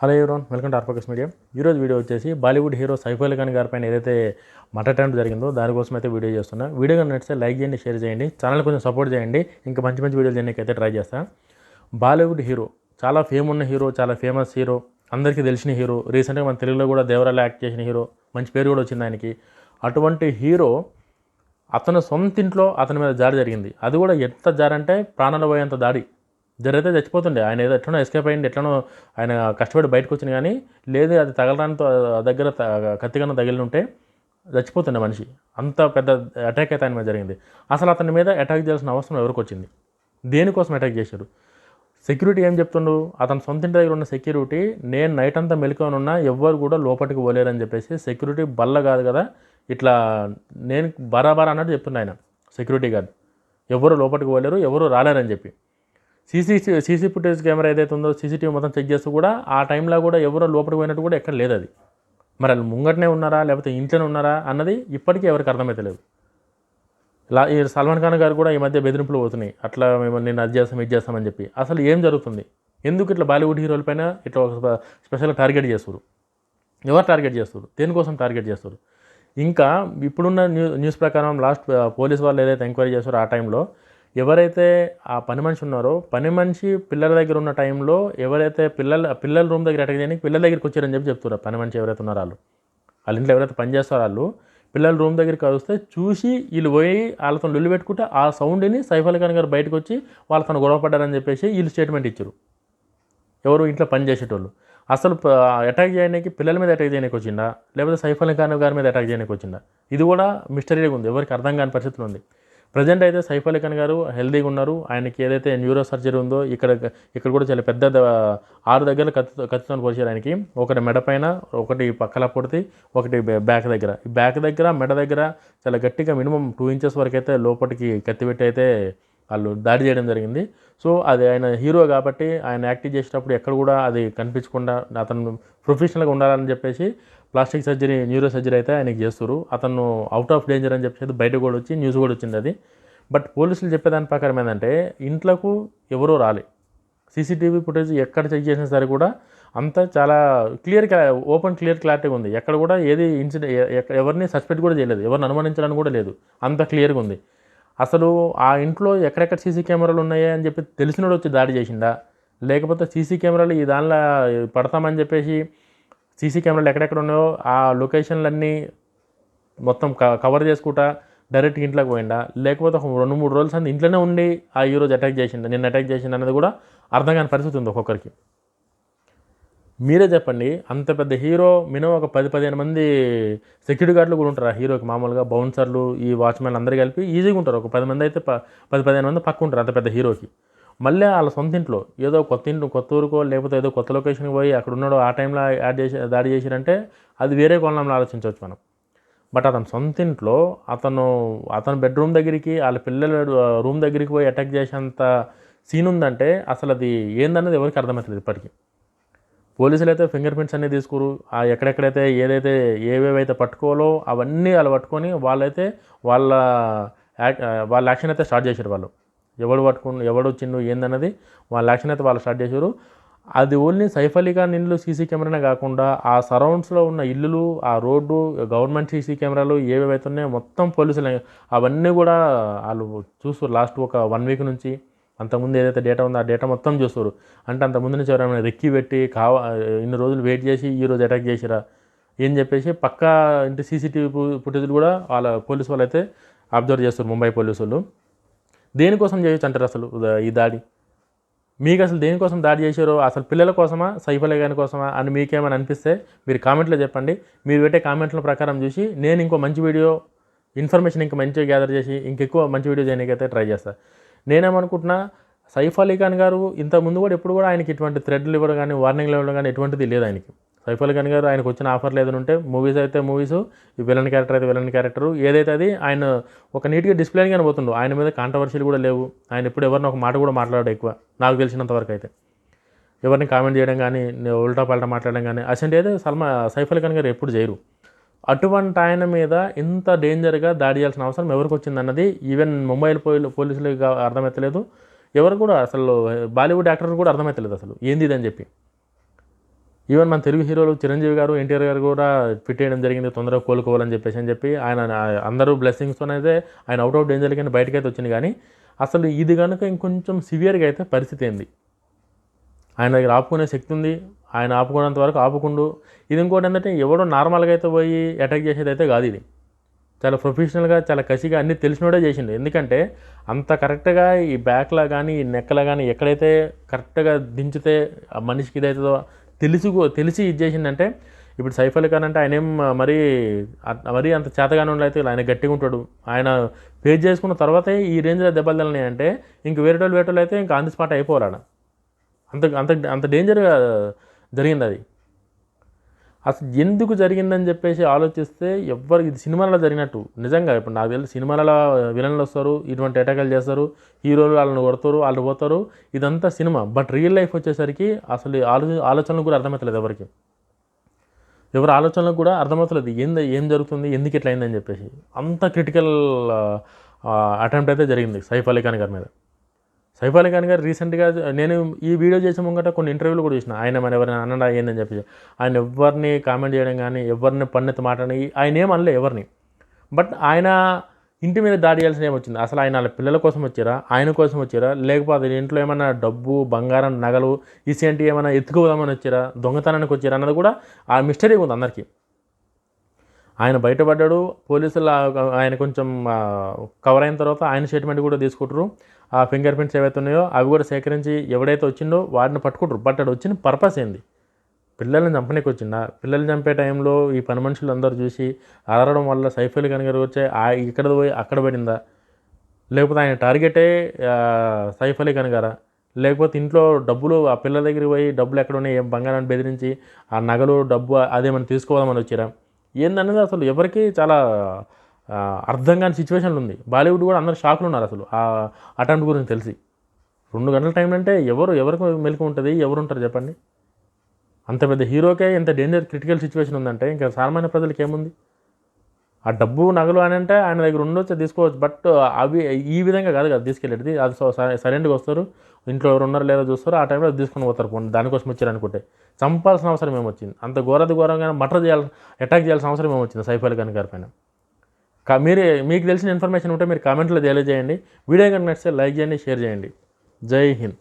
Hello everyone welcome to R Focus Media. ఈరోజు video వచ్చేసి Bollywood hero Saif Ali Khan గారి పైన ఏదైతే మటర్ అటెంప్ట్ జరిగిందో దానికోసం అయితే వీడియో చేస్తున్నా. వీడియో కానీ నచ్చితే లైక్ చేయండి షేర్ చేయండి ఛానల్ కొంచెం సపోర్ట్ చేయండి. ఇంకా మంచి మంచి వీడియోలు చేయడానికి అయితే ట్రై చేస్తాను బాలీవుడ్ హీరో చాలా ఫేమ్ ఉన్న హీరో చాలా ఫేమస్ హీరో అందరికీ తెలిసిన హీరో రీసెంట్గా మన తెలుగులో కూడా దేవరాలు యాక్ట్ చేసిన హీరో మంచి పేరు కూడా వచ్చింది ఆయనకి. అటువంటి హీరో అతను సొంత ఇంట్లో అతని మీద జారి జరిగింది. అది కూడా ఎంత జారంటే ప్రాణాలు పోయేంత దాడి. జరిగితే చచ్చిపోతుండే. ఆయన ఏదో ఎట్లనో ఎస్కేప్ అయ్యింది ఎట్లనో ఆయన కష్టపడి బయటకు వచ్చింది కానీ లేదు అది తగలడానికి దగ్గర కత్తిగానో తగిలి ఉంటే చచ్చిపోతుండే మనిషి. అంత పెద్ద అటాక్ అయితే ఆయన మీద జరిగింది. అసలు అతని మీద అటాక్ చేయాల్సిన అవసరం ఎవరికి వచ్చింది? దేనికోసం అటాక్ చేశారు సెక్యూరిటీ ఏం చెప్తుండు? అతని సొంత ఇంటి దగ్గర ఉన్న సెక్యూరిటీ నేను నైట్ అంతా మెలుకొని ఉన్నా ఎవ్వరు కూడా లోపలికి పోలేరని చెప్పేసి సెక్యూరిటీ బల్ల కాదు కదా ఇట్లా నేను బరాబర్ అన్నట్టు చెప్తుండే ఆయన సెక్యూరిటీ గార్డ్ ఎవరు లోపలికి పోలేరు ఎవరు రాలేరని చెప్పి. సీసీ సీసీ ఫుటేజ్ కెమెరా ఏదైతే ఉందో సీసీటీవీ మొత్తం చెక్ చేస్తూ కూడా ఆ టైంలో కూడా ఎవరో లోపలికి పోయినట్టు కూడా ఎక్కడ లేదు అది. మరి వాళ్ళు ముంగటనే ఉన్నారా లేకపోతే ఇంట్లోనే ఉన్నారా అన్నది ఇప్పటికీ ఎవరికి అర్థమైతలేదు. లా ఈ సల్మాన్ ఖాన్ గారు కూడా ఈ మధ్య బెదిరింపులు పోతున్నాయి. అట్లా మేము నేను అది చేస్తాం ఇది చేస్తామని చెప్పి. అసలు ఏం జరుగుతుంది? ఎందుకు ఇట్లా బాలీవుడ్ హీరోల పైన ఇట్లా ఒక స్పెషల్గా టార్గెట్ చేస్తారు ఎవరు టార్గెట్ చేస్తారు దేనికోసం టార్గెట్ చేస్తారు ఇంకా ఇప్పుడున్న న్యూ న్యూస్ ప్రకారం లాస్ట్ పోలీస్ వాళ్ళు ఏదైతే ఎంక్వైరీ చేస్తారో ఆ టైంలో ఎవరైతే ఆ పని మనిషి ఉన్నారో పని మనిషి పిల్లల దగ్గర ఉన్న టైంలో ఎవరైతే పిల్లల పిల్లల రూమ్ దగ్గర అటాక్ చేయడానికి పిల్లల దగ్గరికి వచ్చారని చెప్పి చెప్తున్నారు పని మనిషి ఎవరైతే ఉన్నారో వాళ్ళు. వాళ్ళ ఇంట్లో ఎవరైతే పని చేస్తారో వాళ్ళు పిల్లల రూమ్ దగ్గరికి వస్తే చూసి వీళ్ళు పోయి వాళ్ళతో లొల్లి పెట్టుకుంటే ఆ సౌండ్ని సైఫ్ అలీ ఖాన్ గారు బయటకు వచ్చి వాళ్ళతో గొడవ పడ్డారని చెప్పేసి వీళ్ళు స్టేట్మెంట్ ఇచ్చారు. ఎవరు ఇంట్లో పని చేసేటోళ్ళు. అసలు అటాక్ చేయడానికి పిల్లల మీద అటాక్ చేయడానికి వచ్చిందా? లేకపోతే సైఫ్ అలీ ఖాన్ గారి మీద అటాక్ చేయడానికి వచ్చిందా? ఇది కూడా మిస్టరీగా ఉంది. ఎవరికి అర్థం కాని పరిస్థితులు ఉంది. ప్రజెంట్ అయితే సైఫ్ అలీ ఖాన్ గారు హెల్దీగా ఉన్నారు. ఆయనకి ఏదైతే న్యూరో సర్జరీ ఉందో ఇక్కడ ఇక్కడ కూడా చాలా పెద్ద ఆరు దగ్గర కత్తి కత్తితో పొడిచారు ఆయనకి. ఒకటి మెడ పైన ఒకటి పక్కల పొడితే ఒకటి బ్యాక్ దగ్గర. ఈ బ్యాక్ దగ్గర మెడ దగ్గర చాలా గట్టిగా మినిమం టూ ఇంచెస్ వరకు అయితే లోపలికి కత్తి పెట్టి అయితే వాళ్ళు దాడి చేయడం జరిగింది. సో అది ఆయన హీరో కాబట్టి ఆయన యాక్టింగ్ చేసేటప్పుడు ఎక్కడ కూడా అది కనిపించకుండా అతను ప్రొఫెషనల్గా ఉండాలని చెప్పేసి ప్లాస్టిక్ సర్జరీ న్యూరో సర్జరీ అయితే ఆయనకి చేస్తారు అతను అవుట్ ఆఫ్ డేంజర్ అని చెప్పేసి బయట కూడా వచ్చి న్యూస్ కూడా వచ్చింది అది. బట్ పోలీసులు చెప్పేదాని ప్రకారం ఏంటంటే ఇంట్లోకు ఎవరూ రాలే. సీసీటీవీ ఫుటేజ్ ఎక్కడ చెక్ చేసినా సరే కూడా అంతా చాలా క్లియర్ ఓపెన్ క్లియర్ క్లారిటీగా ఉంది. ఎక్కడ కూడా ఏది ఇన్సిడెంట్ ఎవరిని సస్పెక్ట్ కూడా చేయలేదు. ఎవరిని అనుమానించడానికి కూడా లేదు. అంత క్లియర్గా ఉంది. అసలు ఆ ఇంట్లో ఎక్కడెక్కడ సీసీ కెమెరాలు ఉన్నాయా అని చెప్పి తెలిసినోడు వచ్చి దాడి చేసిండా? లేకపోతే సీసీ కెమెరాలు ఈ దానిలో పడతామని చెప్పేసి సీసీ కెమెరాలు ఎక్కడెక్కడ ఉన్నాయో ఆ లొకేషన్లన్నీ మొత్తం క కవర్ చేసుకుంటా డైరెక్ట్ ఇంట్లోకి పోయిండా. లేకపోతే ఒక రెండు మూడు రోజులు సంది ఇంట్లోనే ఉండి ఆ ఈరోజు అటాక్ చేసిండు. నిన్న అటాక్ చేసిండు అనేది కూడా అర్థం కాని పరిస్థితి ఉంది ఒక్కొక్కరికి. మీరే చెప్పండి అంత పెద్ద హీరో మినిమం ఒక పది పదిహేను మంది సెక్యూరిటీ గార్డులు కూడా ఉంటారు ఆ హీరోకి మామూలుగా. బౌన్సర్లు ఈ వాచ్మెన్ అందరూ కలిపి ఈజీగా ఉంటారు. ఒక పది మంది అయితే ప- పది పదిహేను మంది పక్క ఉంటారు అంత పెద్ద హీరోకి. మళ్ళీ వాళ్ళ సొంత ఇంట్లో ఏదో కొత్త ఇంట్లో కొత్త ఊరుకో లేకపోతే ఏదో కొత్త లొకేషన్కి పోయి అక్కడ ఉన్నాడు ఆ టైంలో యాడ్ చేసి దాడి చేసిరంటే అది వేరే కోణంలో ఆలోచించవచ్చు మనం. బట్ అతని సొంత ఇంట్లో అతను అతని బెడ్రూమ్ దగ్గరికి వాళ్ళ పిల్లల రూమ్ దగ్గరికి పోయి అటాక్ చేసేంత సీన్ ఉందంటే అసలు అది ఏందన్నది ఎవరికి అర్థమవుతుంది ఇప్పటికీ. పోలీసులు అయితే ఫింగర్ ప్రింట్స్ అన్నీ తీసుకురు ఆ ఎక్కడెక్కడైతే ఏదైతే ఏవేవైతే పట్టుకోవాలో అవన్నీ వాళ్ళు పట్టుకొని వాళ్ళైతే వాళ్ళ యాక్- వాళ్ళ యాక్షన్ అయితే స్టార్ట్ చేశారు వాళ్ళు. ఎవడు పట్టుకుని ఎవడు వచ్చిండు ఏందన్నది వాళ్ళ యాక్షన్ అయితే వాళ్ళు స్టార్ట్ చేశారు. అది ఓన్లీ సైఫ్ అలీ ఖాన్ సీసీ కెమెరానే కాకుండా ఆ సరౌండ్స్లో ఉన్న ఇల్లులు ఆ రోడ్డు గవర్నమెంట్ సీసీ కెమెరాలు ఏవేవైతే ఉన్నాయో మొత్తం పోలీసులు అవన్నీ కూడా వాళ్ళు చూస్తారు. లాస్ట్ ఒక వన్ వీక్ నుంచి అంతకుముందు ఏదైతే డేటా ఉందో ఆ డేటా మొత్తం చూస్తారు. అంటే అంతకుముందు నుంచి ఎవరైనా రెక్కి పెట్టి కావా ఇన్ని రోజులు వెయిట్ చేసి ఈ రోజు అటాక్ చేసిరా ఏం చెప్పేసి పక్కా ఇంటి సీసీటీవీ ఫుటేజ్లు కూడా వాళ్ళ పోలీసు వాళ్ళు అయితే అబ్జర్వ్ చేస్తారు. ముంబై పోలీసులు దేనికోసం చేయొచ్చు అంటారు అసలు ఈ దాడి? మీకు అసలు దేనికోసం దాడి చేశారో అసలు పిల్లల కోసమా సైఫ్ అలీ కోసమా అని మీకేమైనా అనిపిస్తే మీరు కామెంట్లో చెప్పండి. మీరు పెట్టే కామెంట్ల ప్రకారం చూసి నేను ఇంకో మంచి వీడియో ఇన్ఫర్మేషన్ ఇంకా మంచిగా గ్యాదర్ చేసి ఇంకెక్కువ మంచి వీడియో చేయడానికైతే ట్రై చేస్తాను నేనేమనుకుంటున్నా సైఫ్ అలీ ఖాన్ గారు ఇంత ముందు కూడా ఎప్పుడు కూడా ఆయనకి ఇటువంటి థ్రెడ్లు ఇవ్వడం కానీ వార్నింగ్లు ఇవ్వడం కానీ ఎటువంటిది లేదు ఆయనకి. సైఫ్ అలీ ఖాన్ గారు ఆయనకు వచ్చిన ఆఫర్లు ఏదైనా ఉంటే మూవీస్ అయితే మూవీస్ ఈ విలన్ క్యారెక్టర్ అయితే విలన్ క్యారెక్టర్ ఏదైతే అది ఆయన ఒక నీట్గా డిస్ప్లే అని పోతుండో ఆయన మీద కాంట్రవర్షియల్ కూడా లేవు. ఆయన ఎప్పుడు ఎవరిని ఒక మాట కూడా మాట్లాడాడు ఎక్కువ. నాకు తెలిసినంత వరకు అయితే. ఎవరిని కామెంట్ చేయడం కానీ ఉల్టా పల్టా మాట్లాడడం కానీ అసలు అయితే సల్మా సైఫ్ అలీ ఖాన్ గారు ఎప్పుడు చేయరు. అటువంటి ఆయన మీద ఇంత డేంజర్గా దాడి చేయాల్సిన అవసరం ఎవరికి వచ్చిందన్నది ఈవెన్ ముంబై పోలీసులకు అర్థమవుతలేదు ఎవరు కూడా అసలు బాలీవుడ్ యాక్టర్ కూడా అర్థమవుతలేదు అసలు. ఏంది ఇదని అని చెప్పి. ఈవెన్ మన తెలుగు హీరోలు చిరంజీవి గారు ఎన్టీఆర్ గారు కూడా ఫిట్ చేయడం జరిగింది తొందరగా కోలుకోవాలని చెప్పేసి అని చెప్పి ఆయన అందరూ బ్లెస్సింగ్స్తోనైతే ఆయన అవుట్ ఆఫ్ డేంజర్ కానీ బయటకైతే వచ్చింది. కానీ అసలు ఇది కనుక ఇంకొంచెం సివియర్గా అయితే పరిస్థితి ఏంది? ఆయన దగ్గర ఆపుకునే శక్తి ఉంది ఆయన ఆపుకునేంత వరకు ఆపుకుండు. ఇది ఇంకోటి ఏంటంటే ఎవడో నార్మల్గా అయితే పోయి అటాక్ చేసేది అయితే కాదు ఇది. చాలా ప్రొఫెషనల్గా చాలా కసిగా అన్ని తెలిసినోడే చేసిండు. ఎందుకంటే అంత కరెక్ట్గా ఈ బ్యాక్లా కానీ ఈ నెక్కలా కానీ ఎక్కడైతే కరెక్ట్గా దించితే ఆ మనిషికి ఇదైతుందో తెలిసి తెలిసి ఇది చేసిందంటే ఇప్పుడు సైఫ్ అలీ ఖాన్ అంటే ఆయనేం మరీ మరీ అంత చేతగానే అయితే ఆయన గట్టిగా ఉంటాడు. ఆయన ఫేస్ చేసుకున్న తర్వాతే ఈ రేంజ్లో దెబ్బలు తగిలినాయి అంటే ఇంక వేరే వాళ్ళు వేరే వాళ్ళు అయితే ఇంకా ఆన్ ది స్పాట్ అయిపోవాలి అంత అంత అంత డేంజర్గా జరిగింది అది. అసలు ఎందుకు జరిగిందని చెప్పేసి ఆలోచిస్తే ఎవ్వరికి ఇది సినిమాలలో జరిగినట్టు. నిజంగా ఇప్పుడు నాకు తెలిసి సినిమాలలో విలన్లు వస్తారు ఇటువంటి అటాకులు చేస్తారు హీరోలు వాళ్ళని కొడతారు వాళ్ళు పోతారు ఇదంతా సినిమా. బట్ రియల్ లైఫ్ వచ్చేసరికి అసలు ఆలో ఆలోచనలు కూడా అర్థమవుతలేదు ఎవరికి. ఎవరి ఆలోచనలకు కూడా అర్థమవుతలేదు. ఏంది ఏం జరుగుతుంది ఎందుకు ఇట్లా అయిందని చెప్పేసి. అంత క్రిటికల్ అటెంప్ట్ అయితే జరిగింది సైఫ్ అలీ ఖాన్ గారి మీద. సైఫ్ అలీ ఖాన్ గారు రీసెంట్గా నేను ఈ వీడియో చేసే ముంగట కొన్ని ఇంటర్వ్యూలు కూడా చూసిన. ఆయన మన ఎవరైనా అన్నడా ఏందని చెప్పి ఆయన ఎవరిని కామెంట్ చేయడం కానీ ఎవరిని పన్నెత్తి మాట్లాడి ఆయన ఏం అనలే ఎవరిని. బట్ ఆయన ఇంటి మీద దాడి చేయాల్సిన ఏమొచ్చింది అసలు ఆయన వాళ్ళ పిల్లల కోసం వచ్చారా? ఆయన కోసం వచ్చారా? లేకపోతే ఇంట్లో ఏమైనా డబ్బు బంగారం నగలు ఇసేంటి ఏమైనా ఎత్తుకుపోదామని వచ్చారా? దొంగతనానికి వచ్చారా? అన్నది కూడా ఆ మిస్టరీ ఉంది అందరికీ. ఆయన బయటపడ్డాడు పోలీసులు ఆయన కొంచెం కవర్ అయిన తర్వాత ఆయన స్టేట్మెంట్ కూడా తీసుకుంటారు ఆ ఫింగర్ ప్రింట్స్ ఏవైతే ఉన్నాయో అవి కూడా సేకరించి ఎవడైతే వచ్చిందో వాడిని పట్టుకుంటారు. బట్ అది వచ్చిన పర్పస్ ఏంది? పిల్లల్ని చంపనీకి వచ్చిందా? పిల్లల్ని చంపే టైంలో ఈ పని మనుషులు అందరూ చూసి అరవడం వల్ల సైఫ్ అలీ ఖాన్ గారు వచ్చే ఆ ఇక్కడ పోయి అక్కడ పడిందా? లేకపోతే ఆయన టార్గెటే సైఫ్ అలీ ఖాన్ గారా లేకపోతే ఇంట్లో డబ్బులు ఆ పిల్లల దగ్గరికి పోయి డబ్బులు ఎక్కడ ఉన్నాయి? ఏం బంగారాన్ని బెదిరించి ఆ నగలు డబ్బు అదేమైనా తీసుకోవాలని వచ్చిరా? ఏందనేది అసలు ఎవరికి చాలా అర్థం కాని సిచ్యువేషన్లు ఉంది బాలీవుడ్ కూడా అందరు షాక్లు ఉన్నారు అసలు. ఆ అటెంప్ట్ గురించి తెలిసి. రెండు గంటల టైం అంటే ఎవరు ఎవరికి మెలకు ఉంటుంది ఎవరు ఉంటారు చెప్పండి? అంత పెద్ద హీరోకే ఇంత డేంజర్ క్రిటికల్ సిచ్యువేషన్ ఉందంటే ఇంకా సామాన్య ప్రజలకు ఏముంది? ఆ డబ్బు నగలు అని అంటే ఆయన దగ్గర ఉండొచ్చు తీసుకోవచ్చు. బట్ అవి ఈ విధంగా కాదు కదా తీసుకెళ్ళేది. అది సైలెంట్గా వస్తారు. ఇంట్లో ఎవరు ఉన్నారో లేదో చూస్తారు. ఆ టైంలో అది తీసుకొని పోతారు పోండి దానికోసం వచ్చారు అనుకుంటే. చంపాల్సిన అవసరం ఏమొచ్చింది? అంత ఘోరది ఘోరంగా మటర్ చేయాలి అటాక్ చేయాల్సిన అవసరం ఏమొచ్చింది? సైఫ్ అలీ ఖాన్ గారి పైన? మీరే మీకు తెలిసిన ఇన్ఫర్మేషన్ ఉంటే మీరు కామెంట్లో తెలియజేయండి. వీడియో కనుక నచ్చితే లైక్ చేయండి షేర్ చేయండి. జై హింద్.